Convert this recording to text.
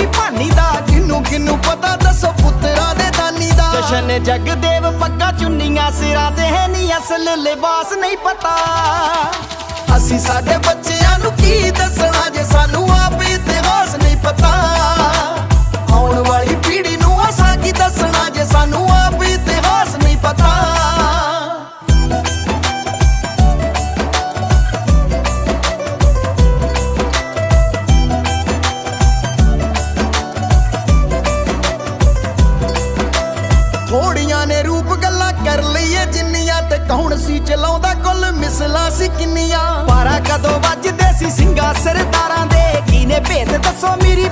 ਵੀ ਭਾਨੀ ਦਾ ਜਿਹਨੂੰ ਕਿੰਨੂੰ ਪਤਾ ਦੱਸੋ ਪੁੱਤਰਾ ਦੇ ਦਾਨੀ ਦਾ। ਜਸ਼ਨ ਜਗਦੇਵ ਪੱਕਾ ਚੁੰਨੀਆਂ ਸਿਰਾਂ ਤੇ ਹੈ ਨਹੀਂ ਅਸਲ ਲਿਬਾਸ ਨਹੀਂ ਪਤਾ। ਅਸੀਂ ਸਾਡੇ ਬੱਚਿਆਂ ਨੂੰ ਕੀ ਦੱਸ? ਜਿੰਨੀਆਂ ਸੀ ਚਲਾਉਂਦਾ ਕੁੱਲ ਮਿਸਲਾ ਸੀ ਕਿੰਨੀਆਂ। ਪਾਰਾ ਕਦੋਂ ਵੱਜਦੇ ਸੀ ਸਿੰਘਾਂ ਸਰਦਾਰਾਂ ਦੇ? ਕੀ ਨੇ ਭੇਦ ਦੱਸੋ ਮੇਰੀ